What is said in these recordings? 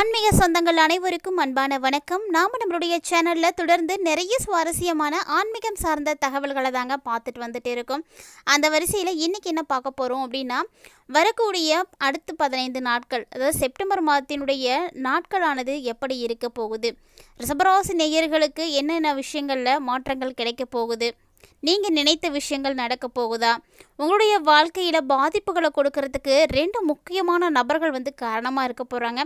ஆன்மீக சொந்தங்கள் அனைவருக்கும் அன்பான வணக்கம். நாம் நம்மளுடைய சேனலில் தொடர்ந்து நிறைய சுவாரஸ்யமான ஆன்மீகம் சார்ந்த தகவல்களை தாங்க பார்த்துட்டு வந்துட்டு இருக்கோம். அந்த வரிசையில் இன்றைக்கி என்ன பார்க்க போகிறோம் அப்படின்னா வரக்கூடிய அடுத்து பதினைந்து நாட்கள் அதாவது செப்டம்பர் மாதத்தினுடைய நாட்களானது எப்படி இருக்க போகுது? ரிசபராசி நேயர்களுக்கு என்னென்ன விஷயங்களில் மாற்றங்கள் கிடைக்க போகுது? நீங்கள் நினைத்த விஷயங்கள் நடக்க போகுதா? உங்களுடைய வாழ்க்கையில் பாதிப்புகளை கொடுக்கறதுக்கு ரெண்டு முக்கியமான நபர்கள் வந்து காரணமாக இருக்க போகிறாங்க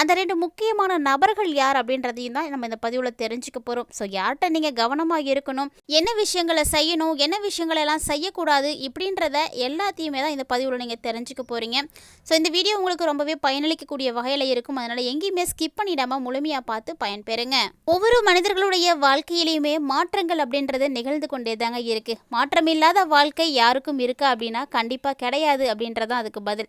அந்த ரெண்டு முக்கியமான நபர்கள் யார் அப்படின்றதையும் தான் நம்ம இந்த பதிவில் தெரிஞ்சுக்க போகிறோம் ஸோ யார்கிட்ட நீங்கள் கவனமாக இருக்கணும்? என்ன விஷயங்களை செய்யணும்? என்ன விஷயங்களை எல்லாம் செய்யக்கூடாது? இப்படின்றத எல்லாத்தையுமே தான் இந்த பதிவில் நீங்கள் தெரிஞ்சுக்க போகிறீங்க ஸோ இந்த வீடியோ உங்களுக்கு ரொம்பவே பயனளிக்கக்கூடிய வகையில் இருக்கும். அதனால் எங்கேயுமே ஸ்கிப் பண்ணிடாமல் முழுமையாக பார்த்து பயன்பெறுங்க. ஒவ்வொரு மனிதர்களுடைய வாழ்க்கையிலையுமே மாற்றங்கள் அப்படின்றது நிகழ்ந்து கொண்டே தாங்க இருக்குது மாற்றமில்லாத வாழ்க்கை யாருக்கும் இருக்கா அப்படின்னா கண்டிப்பாக கிடையாது அப்படின்றது தான் அதுக்கு பதில்.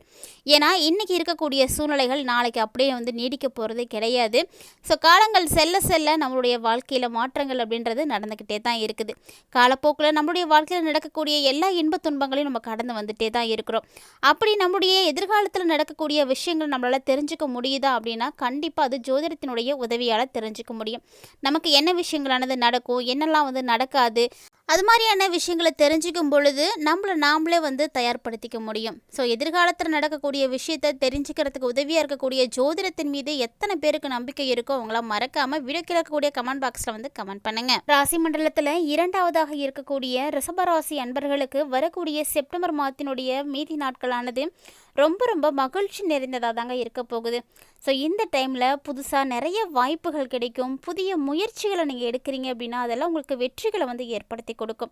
ஏன்னா இன்றைக்கி இருக்கக்கூடிய சூழ்நிலைகள் நாளைக்கு அப்படியே வந்து நீடிக்க போகிறது கிடையாது. ஸோ காலங்கள் செல்ல செல்ல நம்மளுடைய வாழ்க்கையில் மாற்றங்கள் அப்படின்றது நடந்துக்கிட்டே தான் இருக்குது. காலப்போக்கில் நம்மளுடைய வாழ்க்கையில் நடக்கக்கூடிய எல்லா இன்ப துன்பங்களையும் நம்ம கடந்து வந்துட்டே தான் இருக்கிறோம். அப்படி நம்முடைய எதிர்காலத்தில் நடக்கக்கூடிய விஷயங்கள் நம்மளால் தெரிஞ்சுக்க முடியுதா அப்படின்னா கண்டிப்பாக அது ஜோதிடத்தினுடைய உதவியால் தெரிஞ்சுக்க முடியும். நமக்கு என்ன விஷயங்களானது நடக்கும் என்னெல்லாம் வந்து நடக்காது அது மாதிரியான விஷயங்களை தெரிஞ்சுக்கும் பொழுது நம்மளை நாமளே வந்து தயார்படுத்திக்க முடியும். ஸோ எதிர்காலத்தில் நடக்கக்கூடிய விஷயத்தை தெரிஞ்சுக்கிறதுக்கு உதவியாக இருக்கக்கூடிய ஜோதிடத்தின் மீது எத்தனை பேருக்கு நம்பிக்கை இருக்கோ அவங்களாம் மறக்காமல் வீடியோ கிடக்கக்கூடிய கமெண்ட் பாக்ஸில் வந்து கமெண்ட் பண்ணுங்க. ராசி மண்டலத்தில் இரண்டாவதாக இருக்கக்கூடிய ரிஷபராசி அன்பர்களுக்கு வரக்கூடிய செப்டம்பர் மாதத்தினுடைய மீதி நாட்களானது ரொம்ப ரொம்ப மகிழ்ச்சி நிறைந்ததாக தாங்க இருக்க போகுது. ஸோ இந்த டைமில் புதுசாக நிறைய வாய்ப்புகள் கிடைக்கும். புதிய முயற்சிகளை நீங்கள் எடுக்கிறீங்க அப்படின்னா அதெல்லாம் உங்களுக்கு வெற்றிகளை வந்து ஏற்படுத்தி கொடுக்கும்.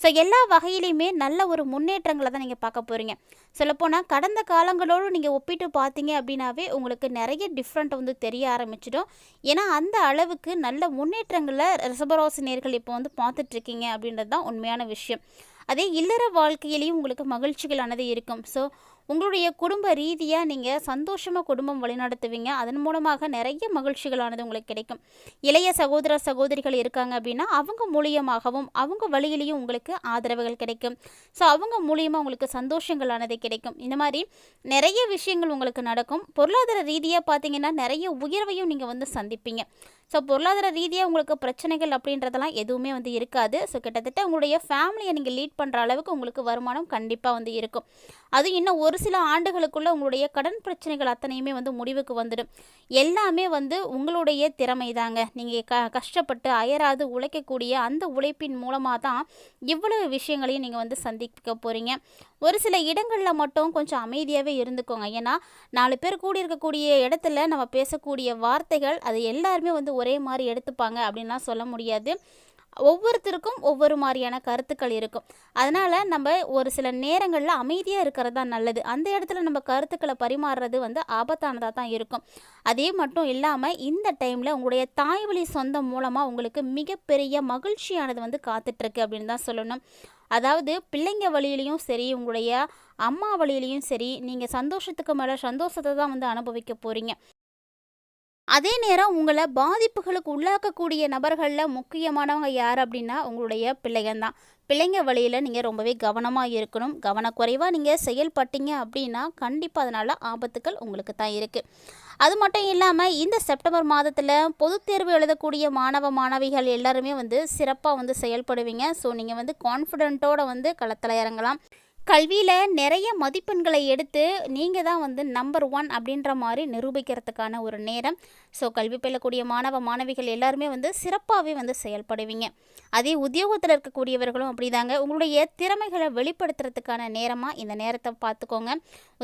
ஸோ எல்லா வகையிலையுமே நல்ல ஒரு முன்னேற்றங்களை தான் நீங்கள் பார்க்க போகிறீங்க சொல்லப்போனால் கடந்த காலங்களோடு நீங்கள் ஒப்பிட்டு பார்த்தீங்க அப்படின்னாவே உங்களுக்கு நிறைய டிஃப்ரெண்ட் வந்து தெரிய ஆரம்பிச்சிடும். ஏன்னா அந்த அளவுக்கு நல்ல முன்னேற்றங்களை ரிசபராசினியர்கள் இப்போ வந்து பார்த்துட்ருக்கீங்க அப்படின்றது தான் உண்மையான விஷயம். அதே இல்லற வாழ்க்கையிலையும் உங்களுக்கு மகிழ்ச்சிகளானது இருக்கும். ஸோ உங்களுடைய குடும்ப ரீதியாக நீங்கள் சந்தோஷமாக குடும்பம் வழிநடத்துவீங்க. அதன் மூலமாக நிறைய மகிழ்ச்சிகளானது உங்களுக்கு கிடைக்கும். இளைய சகோதர சகோதரிகள் இருக்காங்க அப்படின்னா அவங்க மூலியமாகவும் அவங்க வழியிலையும் உங்களுக்கு ஆதரவுகள் கிடைக்கும். ஸோ அவங்க மூலியமாக உங்களுக்கு சந்தோஷங்களானது கிடைக்கும். இந்த மாதிரி நிறைய விஷயங்கள் உங்களுக்கு நடக்கும். பொருளாதார ரீதியாக பார்த்தீங்கன்னா நிறைய உயர்வையும் நீங்கள் வந்து சந்திப்பீங்க. ஸோ பொருளாதார ரீதியாக உங்களுக்கு பிரச்சனைகள் அப்படின்றதெல்லாம் எதுவுமே வந்து இருக்காது. ஸோ கிட்டத்தட்ட உங்களுடைய ஃபேமிலியை நீங்கள் லீட் பண்ணுற அளவுக்கு உங்களுக்கு வருமானம் கண்டிப்பாக வந்து இருக்கும். அது இன்னும் ஒரு சில ஆண்டுகளுக்குள்ளே உங்களுடைய கடன் பிரச்சனைகள் அத்தனையுமே வந்து முடிவுக்கு வந்துடும். எல்லாமே வந்து உங்களுடைய திறமை தாங்க நீங்கள் க கஷ்டப்பட்டு அயராது உழைக்கக்கூடிய அந்த உழைப்பின் மூலமாக தான் இவ்வளவு விஷயங்களையும் நீங்கள் வந்து சந்திக்க போகிறீங்க ஒரு சில இடங்களில் மட்டும் கொஞ்சம் அமைதியாகவே இருந்துக்கோங்க. ஏன்னா நாலு பேர் கூடி இருக்கக்கூடிய இடத்துல நம்ம பேசக்கூடிய வார்த்தைகள் அது எல்லாருமே வந்து ஒரே மாதிரி எடுத்துப்பாங்க அப்படின்லாம் சொல்ல முடியாது. ஒவ்வொருத்தருக்கும் ஒவ்வொரு மாதிரியான கருத்துக்கள் இருக்கும். அதனால் நம்ம ஒரு சில நேரங்களில் அமைதியாக இருக்கிறது தான் நல்லது. அந்த இடத்துல நம்ம கருத்துக்களை பரிமாறுறது வந்து ஆபத்தானதாக தான் இருக்கும். அதே மட்டும் இல்லாமல் இந்த டைமில் உங்களுடைய தாய் வழி சொந்தம் மூலமாக உங்களுக்கு மிகப்பெரிய மகிழ்ச்சியானது வந்து காத்துட்ருக்கு அப்படின்னு தான் சொல்லணும். அதாவது பிள்ளைங்க வழியிலையும் சரி உங்களுடைய அம்மா வழியிலையும் சரி நீங்கள் சந்தோஷத்துக்கு மேலே சந்தோஷத்தை தான் வந்து அனுபவிக்க போகிறீங்க அதே நேரம் உங்களை பாதிப்புகளுக்கு உள்ளாக்கக்கூடிய நபர்களில் முக்கியமானவங்க யார் அப்படின்னா உங்களுடைய பிள்ளைங்க தான். பிள்ளைங்க வழியில் நீங்கள் ரொம்பவே கவனமாக இருக்கணும். கவனக்குறைவாக நீங்கள் செயல்பட்டீங்க அப்படின்னா கண்டிப்பாக அதனால் ஆபத்துக்கள் உங்களுக்கு தான் இருக்குது அது மட்டும் இல்லாமல் இந்த செப்டம்பர் மாதத்தில் பொதுத் தேர்வு எழுதக்கூடிய மாணவ மாணவிகள் எல்லாருமே வந்து சிறப்பாக வந்து செயல்படுவீங்க. ஸோ நீங்கள் வந்து கான்ஃபிடென்ட்டோடு வந்து களத்தில் இறங்கலாம். கல்வியில் நிறைய மதிப்பெண்களை எடுத்து நீங்கள் தான் வந்து நம்பர் ஒன் அப்படின்ற மாதிரி நிரூபிக்கிறதுக்கான ஒரு நேரம். ஸோ கல்வி பயிலக்கூடிய மாணவ மாணவிகள் எல்லாருமே வந்து சிறப்பாகவே வந்து செயல்படுவீங்க. அதே உத்தியோகத்தில் இருக்கக்கூடியவர்களும் அப்படிதாங்க. உங்களுடைய திறமைகளை வெளிப்படுத்துறதுக்கான நேரமாக இந்த நேரத்தை பார்த்துக்கோங்க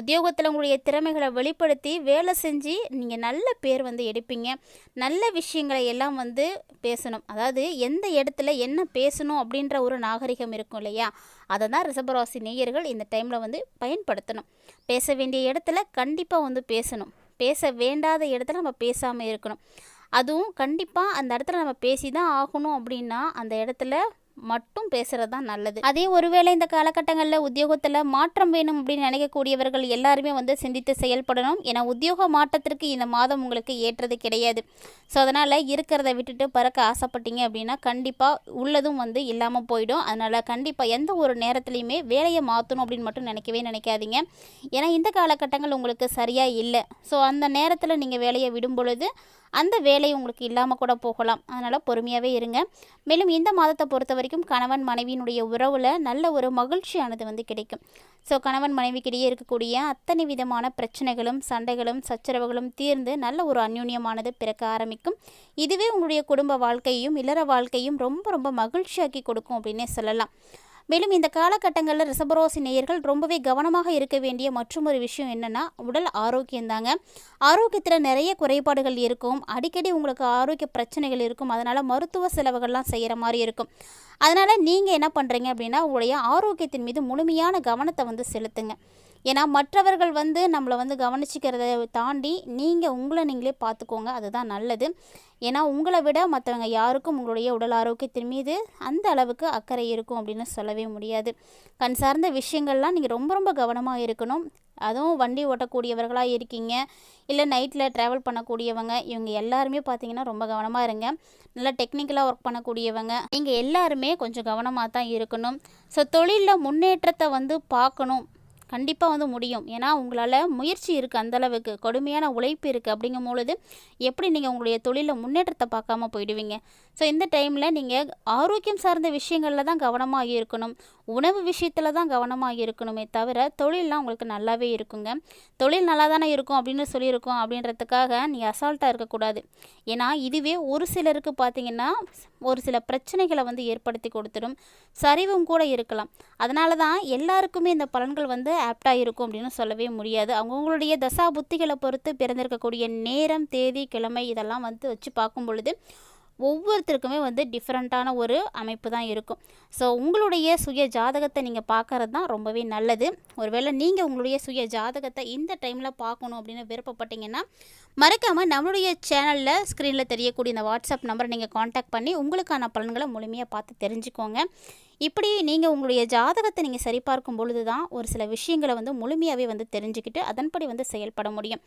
உத்தியோகத்தில் உங்களுடைய திறமைகளை வெளிப்படுத்தி வேலை செஞ்சு நீங்கள் நல்ல பேர் வந்து எடுப்பீங்க. நல்ல விஷயங்களை எல்லாம் வந்து பேசணும். அதாவது எந்த இடத்துல என்ன பேசணும் அப்படின்ற ஒரு நாகரிகம் இருக்கும் இல்லையா? அதை தான் ரிசபராசி நேயர்கள் இந்த டைமில் வந்து பயன்படுத்தணும். பேச வேண்டிய இடத்துல கண்டிப்பாக வந்து பேசணும். பேச வேண்டாத இடத்துல நம்ம பேசாமல் இருக்கணும். அதுவும் கண்டிப்பாக அந்த இடத்துல நம்ம பேசி தான் ஆகணும் அப்படின்னா அந்த இடத்துல மட்டும் பேசுகிறது தான் நல்லது. அதே ஒருவேளை இந்த காலகட்டங்களில் உத்தியோகத்தில் மாற்றம் வேணும் அப்படின்னு நினைக்கக்கூடியவர்கள் எல்லாருமே வந்து சிந்தித்து செயல்படணும். ஏன்னா உத்தியோக மாற்றத்திற்கு இந்த மாதம் உங்களுக்கு ஏற்றது கிடையாது. ஸோ அதனால் இருக்கிறத விட்டுட்டு பறக்க ஆசைப்பட்டீங்க அப்படின்னா கண்டிப்பாக உள்ளதும் வந்து இல்லாமல் போயிடும். அதனால் கண்டிப்பாக எந்த ஒரு நேரத்துலையுமே வேலையை மாற்றணும் அப்படின்னு மட்டும் நினைக்கவே நினைக்காதீங்க. ஏன்னா இந்த காலகட்டங்கள் உங்களுக்கு சரியாக இல்லை. ஸோ அந்த நேரத்தில் நீங்கள் வேலையை விடும் பொழுது அந்த வேலை உங்களுக்கு இல்லாமல் கூட போகலாம். அதனால் பொறுமையாகவே இருங்க. மேலும் இந்த மாதத்தை பொறுத்த வரைக்கும் கணவன் மனைவியினுடைய உறவில் நல்ல ஒரு மகிழ்ச்சியானது வந்து கிடைக்கும். ஸோ கணவன் மனைவிக்கிடையே இருக்கக்கூடிய அத்தனை விதமான பிரச்சனைகளும் சண்டைகளும் சச்சரவுகளும் தீர்ந்து நல்ல ஒரு அந்யூன்யமானது பிறக்க ஆரம்பிக்கும். இதுவே உங்களுடைய குடும்ப வாழ்க்கையும் இல்லற வாழ்க்கையும் ரொம்ப ரொம்ப மகிழ்ச்சியாக்கி கொடுக்கும் அப்படின்னே சொல்லலாம். மேலும் இந்த காலகட்டங்களில் ரிசபரோசி நேயர்கள் ரொம்பவே கவனமாக இருக்க வேண்டிய மற்றும் ஒரு விஷயம் என்னென்னா உடல் ஆரோக்கியம்தாங்க ஆரோக்கியத்தில் நிறைய குறைபாடுகள் இருக்கும். அடிக்கடி உங்களுக்கு ஆரோக்கிய பிரச்சனைகள் இருக்கும். அதனால் மருத்துவ செலவுகள்லாம் செய்கிற மாதிரி இருக்கும். அதனால் நீங்கள் என்ன பண்ணுறீங்க அப்படின்னா உங்களுடைய ஆரோக்கியத்தின் மீது முழுமையான கவனத்தை வந்து செலுத்துங்க. ஏன்னா மற்றவர்கள் வந்து நம்மளை வந்து கவனிச்சிக்கிறத தாண்டி நீங்கள் உங்களை நீங்களே பார்த்துக்கோங்க அதுதான் நல்லது. ஏன்னா உங்களை விட மற்றவங்க யாருக்கும் உங்களுடைய உடல் ஆரோக்கியத்தின் மீது அந்த அளவுக்கு அக்கறை இருக்கும் அப்படின்னு சொல்லவே முடியாது. கண் சார்ந்த விஷயங்கள்லாம் நீங்கள் ரொம்ப ரொம்ப கவனமாக இருக்கணும். அதுவும் வண்டி ஓட்டக்கூடியவர்களாக இருக்கீங்க. இல்லை நைட்டில் ட்ராவல் பண்ணக்கூடியவங்க இவங்க எல்லாருமே பார்த்தீங்கன்னா ரொம்ப கவனமாக இருங்க. நல்லா டெக்னிக்கலாக ஒர்க் பண்ணக்கூடியவங்க நீங்கள் எல்லாருமே கொஞ்சம் கவனமாக தான் இருக்கணும். ஸோ தொழிலில் முன்னேற்றத்தை வந்து பார்க்கணும் கண்டிப்பாக வந்து முடியும். ஏன்னா உங்களால் முயற்சி இருக்குது அந்தளவுக்கு கொடுமையான உழைப்பு இருக்குது அப்படிங்கும் பொழுது எப்படி நீங்கள் உங்களுடைய தொழிலில் முன்னேற்றத்தை பார்க்காம போயிடுவீங்க? ஸோ இந்த டைமில் நீங்கள் ஆரோக்கியம் சார்ந்த விஷயங்களில் தான் கவனமாக இருக்கணும். உணவு விஷயத்தில் தான் கவனமாக இருக்கணுமே தவிர தொழிலெலாம் உங்களுக்கு நல்லாவே இருக்குங்க. தொழில் நல்லா தானே இருக்கும் அப்படின்னு சொல்லியிருக்கோம் அப்படின்றதுக்காக நீங்கள் அசால்ட்டாக இருக்கக்கூடாது. ஏன்னா இதுவே ஒரு சிலருக்கு பார்த்தீங்கன்னா ஒரு சில பிரச்சனைகளை வந்து ஏற்படுத்தி கொடுத்துடும். சரிவும் கூட இருக்கலாம். அதனால தான் எல்லாருக்குமே இந்த பலன்கள் வந்து ஆப்டாக இருக்கும் அப்படின்னு சொல்லவே முடியாது. அவங்கவுங்களுடைய தசா புத்திகளை பொறுத்து பிறந்திருக்கக்கூடிய நேரம் தேதி கிழமை இதெல்லாம் வந்து வச்சு பார்க்கும் பொழுது ஒவ்வொருத்தருக்குமே வந்து டிஃப்ரெண்ட்டான ஒரு அமைப்பு தான் இருக்கும். ஸோ உங்களுடைய சுய ஜாதகத்தை நீங்கள் பார்க்கறது தான் ரொம்பவே நல்லது. ஒருவேளை நீங்கள் உங்களுடைய சுய ஜாதகத்தை இந்த டைமில் பார்க்கணும் அப்படின்னு விருப்பப்பட்டீங்கன்னா மறக்காமல் நம்மளுடைய சேனலில் ஸ்க்ரீனில் தெரியக்கூடிய இந்த வாட்ஸ்அப் நம்பரை நீங்கள் காண்டாக்ட் பண்ணி உங்களுக்கான பலன்களை முழுமையாக பார்த்து தெரிஞ்சுக்கோங்க. இப்படி நீங்கள் உங்களுடைய ஜாதகத்தை நீங்கள் சரிபார்க்கும் பொழுது தான் ஒரு சில விஷயங்களை வந்து முழுமையாகவே வந்து தெரிஞ்சுக்கிட்டு அதன்படி வந்து செயல்பட முடியும்.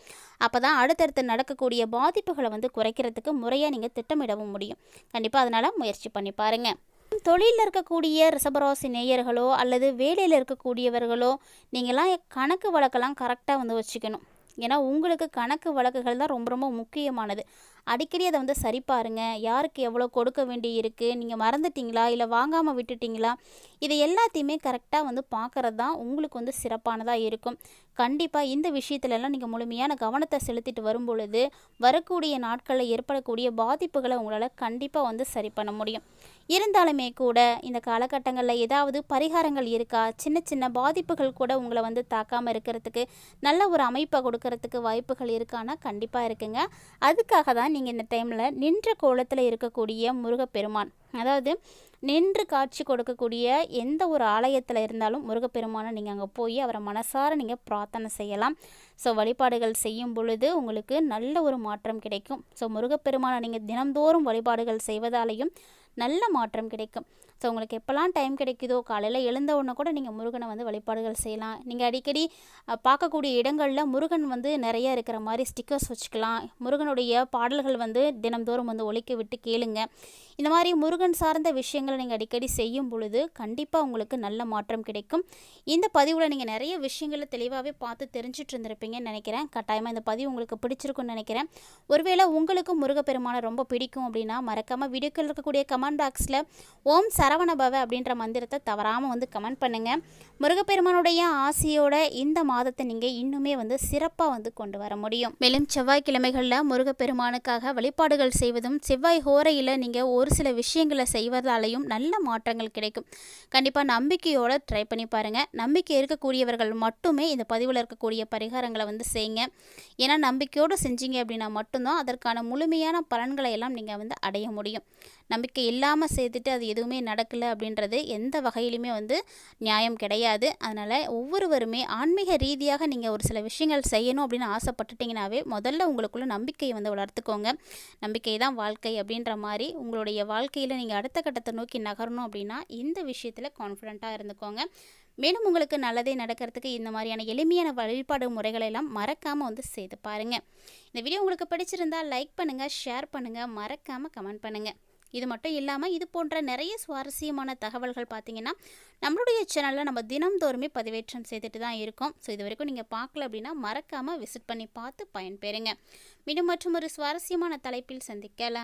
அப்போ தான் அடுத்தடுத்து நடக்கக்கூடிய பாதிப்புகளை வந்து குறைக்கிறதுக்கு முறையாக நீங்கள் திட்டமிடவும் முடியும். கண்டிப்பாக அதனால் முயற்சி பண்ணி பாருங்கள் தொழிலில் இருக்கக்கூடிய ரிசபராசி நேயர்களோ அல்லது வேலையில் இருக்கக்கூடியவர்களோ நீங்களாம் கணக்கு வழக்கெல்லாம் கரெக்டாக வந்து வச்சுக்கணும். ஏன்னா உங்களுக்கு கணக்கு வழக்குகள் தான் ரொம்ப ரொம்ப முக்கியமானது. அடிக்கடி அதை வந்து சரி பாருங்கள் யாருக்கு எவ்வளோ கொடுக்க வேண்டி இருக்குது நீங்கள் மறந்துட்டீங்களா? இல்லை வாங்காமல் விட்டுட்டீங்களா? இதை எல்லாத்தையுமே கரெக்டாக வந்து பார்க்குறது தான் உங்களுக்கு வந்து சிறப்பானதாக இருக்கும். கண்டிப்பாக இந்த விஷயத்துலலாம் நீங்கள் முழுமையான கவனத்தை செலுத்திட்டு வரும் பொழுது வரக்கூடிய நாட்களில் ஏற்படக்கூடிய பாதிப்புகளை உங்களால் கண்டிப்பாக வந்து சரி பண்ண முடியும். இருந்தாலுமே கூட இந்த காலகட்டங்களில் ஏதாவது பரிகாரங்கள் இருக்கா? சின்ன சின்ன பாதிப்புகள் கூட உங்களை வந்து தாக்காமல் இருக்கிறதுக்கு நல்ல ஒரு அமைப்பை கொடுக்கறதுக்கு வாய்ப்புகள் இருக்கான்னா கண்டிப்பாக இருக்குங்க. அதுக்காக தான் நீங்கள் இந்த டைமில் நின்ற கோலத்தில் இருக்கக்கூடிய முருகப்பெருமான். அதாவது நின்று காட்சி கொடுக்கக்கூடிய எந்த ஒரு ஆலயத்தில் இருந்தாலும் முருகப்பெருமானை நீங்கள் அங்கே போய் அவரை மனசார நீங்கள் பிரார்த்தனை செய்யலாம். ஸோ வழிபாடுகள் செய்யும் பொழுது உங்களுக்கு நல்ல ஒரு மாற்றம் கிடைக்கும். ஸோ முருகப்பெருமானை நீங்கள் தினந்தோறும் வழிபாடுகள் செய்வதாலையும் நல்ல மாற்றம் கிடைக்கும். ஸோ உங்களுக்கு எப்போல்லாம் டைம் கிடைக்குதோ காலையில் எழுந்த உடனே கூட நீங்கள் முருகனை வந்து வழிபாடுகள் செய்யலாம். நீங்கள் அடிக்கடி பார்க்கக்கூடிய இடங்களில் முருகன் வந்து நிறைய இருக்கிற மாதிரி ஸ்டிக்கர்ஸ் வச்சுக்கலாம். முருகனுடைய பாடல்கள் வந்து தினம்தோறும் வந்து ஒழிக்க விட்டு கேளுங்க. இந்த மாதிரி முருகன் சார்ந்த விஷயங்களை நீங்கள் அடிக்கடி செய்யும் பொழுது கண்டிப்பாக உங்களுக்கு நல்ல மாற்றம் கிடைக்கும். இந்த பதிவில் நீங்கள் நிறைய விஷயங்களை தெளிவாகவே பார்த்து தெரிஞ்சுட்டு இருந்திருப்பீங்கன்னு நினைக்கிறேன். கட்டாயமாக இந்த பதிவு உங்களுக்கு பிடிச்சிருக்குன்னு நினைக்கிறேன். ஒருவேளை உங்களுக்கு முருகப்பெருமானை ரொம்ப பிடிக்கும் அப்படின்னா மறக்காமல் வீடியோக்கள் இருக்கக்கூடிய கமெண்ட் பாக்ஸில் ஓம் சரவணபவ அப்படின்ற மந்திரத்தை தவறாமல் வந்து கமெண்ட் பண்ணுங்கள் முருகப்பெருமானுடைய ஆசையோட இந்த மாதத்தை நீங்கள் இன்னுமே வந்து சிறப்பாக வந்து கொண்டு வர முடியும். மேலும் செவ்வாய்க்கிழமைகளில் முருகப்பெருமானுக்காக வழிபாடுகள் செய்வதும் செவ்வாய் ஹோரையில் நீங்கள் ஒரு சில விஷயங்களை செய்வதாலையும் நல்ல மாற்றங்கள் கிடைக்கும். கண்டிப்பாக நம்பிக்கையோடு ட்ரை பண்ணி பாருங்கள் நம்பிக்கை இருக்கக்கூடியவர்கள் மட்டுமே இந்த பதிவில் இருக்கக்கூடிய பரிகாரங்களை வந்து செய்யுங்க. ஏன்னா நம்பிக்கையோடு செஞ்சீங்க அப்படின்னா மட்டும்தான் அதற்கான முழுமையான பலன்களை எல்லாம் நீங்கள் வந்து அடைய முடியும். நம்பிக்கை இல்லாமல் செய்துட்டு அது எதுவுமே நடக்கலை அப்படின்றது எந்த வகையிலுமே வந்து நியாயம் கிடையாது. அதனால் ஒவ்வொருவருமே ஆன்மீக ரீதியாக நீங்கள் ஒரு சில விஷயங்கள் செய்யணும் அப்படின்னு ஆசைப்பட்டுட்டிங்கனாவே முதல்ல உங்களுக்குள்ள நம்பிக்கையை வந்து வளர்த்துக்கோங்க. நம்பிக்கை தான் வாழ்க்கை அப்படின்ற மாதிரி உங்களுடைய வாழ்க்கையில் நீங்கள் அடுத்த கட்டத்தை நோக்கி நகரணும் அப்படின்னா இந்த விஷயத்தில் கான்ஃபிடண்ட்டாக இருந்துக்கோங்க. மேலும் உங்களுக்கு நல்லதே நடக்கிறதுக்கு இந்த மாதிரியான எளிமையான வழிபாடு முறைகளை எல்லாம் மறக்காமல் வந்து செய்து பாருங்கள் இந்த வீடியோ உங்களுக்கு பிடிச்சிருந்தா லைக் பண்ணுங்கள் ஷேர் பண்ணுங்கள் மறக்காமல் கமெண்ட் பண்ணுங்கள் இது மட்டும் இல்லாமல் இது போன்ற நிறைய சுவாரஸ்யமான தகவல்கள் பார்த்தீங்கன்னா நம்மளுடைய சேனலில் நம்ம தினம்தோறுமே பதிவேற்றம் செய்துட்டு தான் இருக்கோம். ஸோ இது வரைக்கும் நீங்கள் பார்க்கல அப்படின்னா மறக்காமல் விசிட் பண்ணி பார்த்து பயன்பெறுங்க. மீண்டும் மற்றும் ஒரு சுவாரஸ்யமான தலைப்பில் சந்திக்கலாம்.